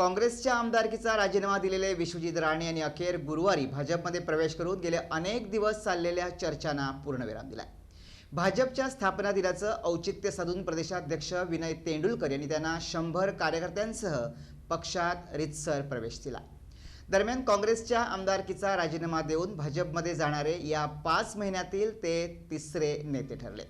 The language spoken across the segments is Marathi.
काँग्रेसच्या आमदारकीचा राजीनामा दिलेले विश्वजित राणे यांनी अखेर गुरुवारी भाजपमध्ये प्रवेश करून गेले अनेक दिवस चाललेल्या चर्चांना पूर्णविराम दिला भाजपच्या स्थापना दिनाचं औचित्य साधून प्रदेशाध्यक्ष विनय तेंडुलकर यांनी त्यांना शंभर कार्यकर्त्यांसह पक्षात रितसर प्रवेश दिला. दरम्यान काँग्रेसच्या आमदारकीचा राजीनामा देऊन भाजपमध्ये जाणारे या पाच महिन्यातील ते तिसरे नेते ठरले.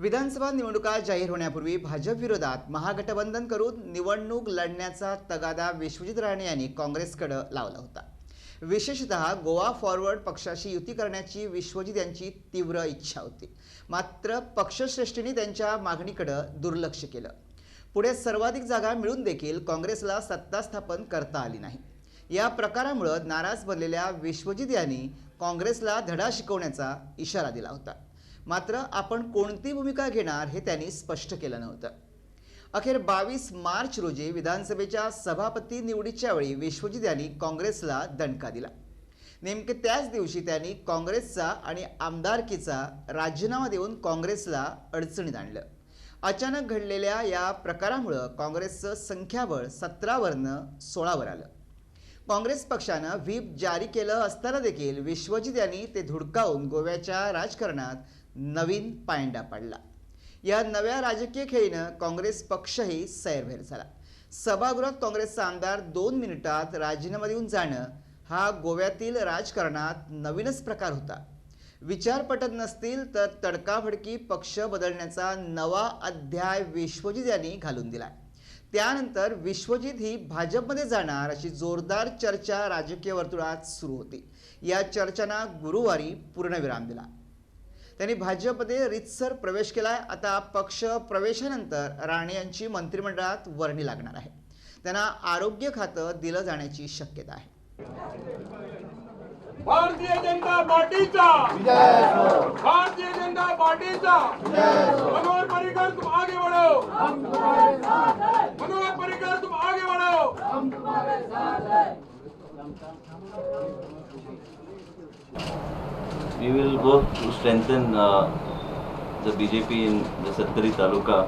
विधानसभा निवडणुका जाहीर होण्यापूर्वी भाजप विरोधात महागठबंधन करून निवडणूक लढण्याचा तगादा विश्वजित राणे यांनी काँग्रेसकडे लावला होता. विशेषतः गोवा फॉरवर्ड पक्षाशी युती करण्याची विश्वजित यांची तीव्र इच्छा होती. मात्र पक्षश्रेष्ठींनी त्यांच्या मागणीकडे दुर्लक्ष केलं. पुढे सर्वाधिक जागा मिळून देखील काँग्रेसला सत्ता स्थापन करता आली नाही. या प्रकारामुळं नाराज बनलेल्या विश्वजित यांनी काँग्रेसला धडा शिकवण्याचा इशारा दिला होता. मात्र आपण कोणती भूमिका घेणार हे त्यांनी स्पष्ट केलं नव्हतं. अखेर बावीस मार्च रोजी विधानसभेच्या सभापती निवडीच्या वेळी विश्वजित यांनी काँग्रेसला दणका दिला. नेमके त्याच दिवशी त्यांनी काँग्रेसचा आणि आमदारकीचा राजीनामा देऊन काँग्रेसला अडचणीत आणलं. अचानक घडलेल्या या प्रकारामुळं काँग्रेसचं संख्याबळ सतरावरनं सोळावर आलं. काँग्रेस पक्षानं व्हीप जारी केलं असताना देखील विश्वजित यांनी ते धुडकावून गोव्याच्या राजकारणात नवीन पायंडा पाडला. या नव्या राजकीय खेळीनं काँग्रेस पक्षही सैरभैर झाला. सभागृहात काँग्रेसचा आमदार दोन मिनिटात राजीनामा देऊन जाणं हा गोव्यातील राजकारणात नवीनच प्रकार होता. विचार पटत नसतील तर तडकाफडकी पक्ष बदलण्याचा नवा अध्याय विश्वजित यांनी घालून दिला त्यानंतर विश्वजित ही भाजपमध्ये जाणार अशी जोरदार चर्चा राजकीय वर्तुळात सुरू होती. या चर्चांना गुरुवारी पूर्णविराम दिला. त्यांनी भाजपमध्ये रितसर प्रवेश केला आहे आता पक्ष प्रवेशानंतर राणे यांची मंत्रिमंडळात वर्णी लागणार आहे. त्यांना आरोग्य खातं दिलं जाण्याची शक्यता आहे. भारतीय जनता पार्टीचा! भारतीय जनता पार्टीचा! मनोहर पर्रिकर तुम आगे बढ़ो! मनोहर पर्रिकर तुम आगे बढ़ो! We will work to strengthen uh, the BJP in the Sattari Taluka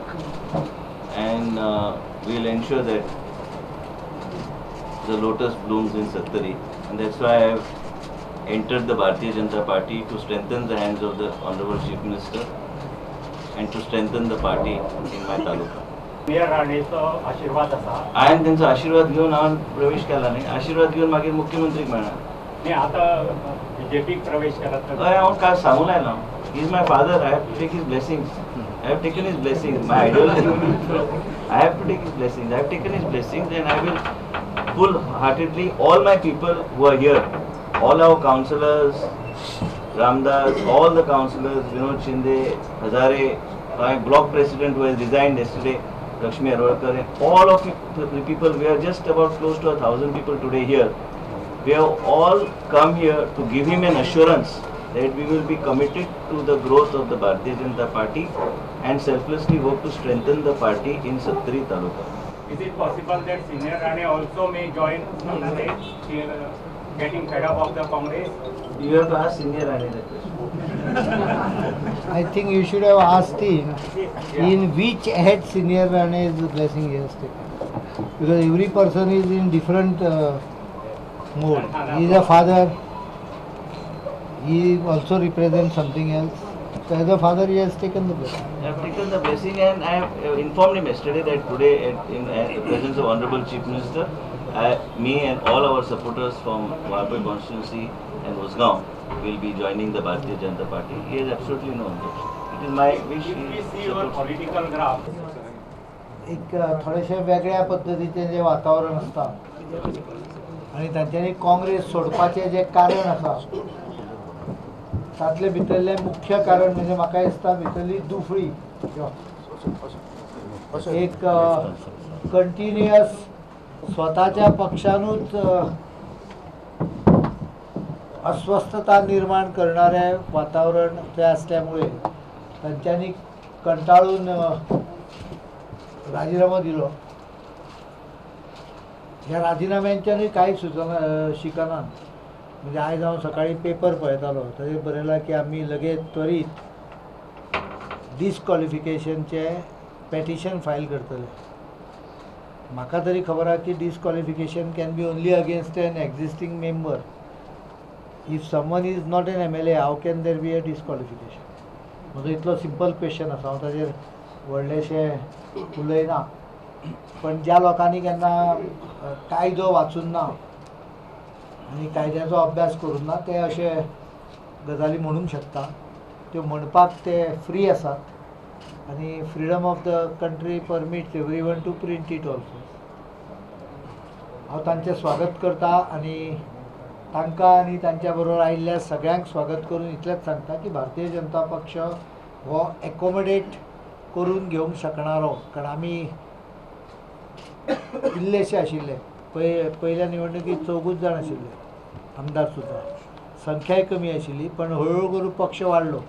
and uh, we will ensure that the lotus blooms in Sattari and that's why I have entered the Bharatiya Janata Party to strengthen the hands of the Honorable Chief Minister and to strengthen the party in my taluka. आशीर्वाद आसा हांवें त्यांचा आशीर्वाद घेवन हांवें प्रवेश केला न्ही आशीर्वाद घेवन मागीर मुख्यमंत्रीक मेळना मी आता बीजेपीक प्रवेश केला तर हय हांव काल सांगून आयलो is my father I have to take his blessings I have taken his blessings my ideology I have to take his blessings I have taken his blessings and I will full heartedly all my people who are here all our councillors Ramdas, all the councillors, Vinod Shinde, Hazare, my block president who has resigned yesterday, Lakshmi Arwalkar, all of the people, we are just about close to a thousand people today here. we have all come here to give him an assurance that we will be committed to the growth of the Bharatiya Janata Party and selflessly work to strengthen the party in Sattari Taluka. Is it possible that Senior Rane also may join uh, getting fed up of the Congress? You have to ask Senior Rane that question. I think you should have asked him in which head Senior Rane's blessing he has taken. Because every person is in different uh, mode. He is a father. He also represents something else. So as a father he has taken the blessing. I have taken the blessing and I have uh, informed him yesterday that today at, in at the presence of Honorable Chief Minister, I, me and all our supporters from Wapur constituency and Usgaon will be joining the Bharatiya Janata Party. He has absolutely no objection. It is my wish. We see your supports. Political graph एक अ, थोडेशे वेगळ्या पद्दतीचें जें वातावरण आसता आनी तांच्यांनी काँग्रेस सोडपाचें जें कारण आसा तातले भितरलें मुख्य कारण म्हणजे म्हाका दिसता भितरली दुफळी. एक कंटिन्युअस स्वताच्या पक्षानूच अस्वस्थता निर्माण करणारें वातावरण तें असल्यामुळे त्यांच्यानी कंटाळून राजीनामा दिलो. ह्या राजीनाम्यांच्याने कांय सुचना अ, शिकनात म्हणजे आयज हांव सकाळी पेपर पळयतालो तरी बरयला की आमी लगेच त्वरीत डिस्कॉलिफिकेशनचे पेटिशन फायल करतले म्हाका तरी खबर आहा की disqualification can be only against an existing member if someone is not an M L A how can there be a disqualification म्हजो इतलो सिंपल क्वेश्चन आसा हांव ताजेर व्हडलेशें उलयना. पण ज्या लोकांनी केन्ना कायदो वाचून ना आनी कायद्याचो अभ्यास करून ना ते अशे गजाली म्हणूंक शकता त्यो म्हणपाक ते फ्री आसात आनी freedom of the country permits everyone to print it also हांव तांचें स्वागत करता आनी तांकां आनी तांच्या बरोबर आयिल्ल्या सगळ्यांक स्वागत करून इतलेंच सांगता की भारतीय जनता पक्ष हो एकोमोडेट करून घेवंक शकणारो कारण आमी इल्लेशे आशिल्ले पय पयल्या निवडणुकीत चौगूच जाण आशिल्ले आमदार सुद्दां संख्याय कमी आशिल्ली पण हळूहळू करून पक्ष वाडलो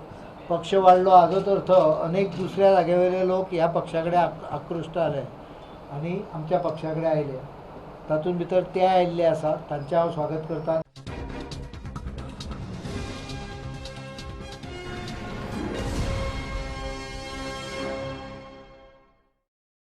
पक्ष वाडलो हाजोच अर्थ अनेक दुसऱ्या जाग्यावयले लोक ह्या पक्षा कडेन आक- आकृश्ट जाले आनी आमच्या पक्षा कडेन आयले. तातूंत भितर ते आयिल्ले आसा तांचें हांव स्वागत करता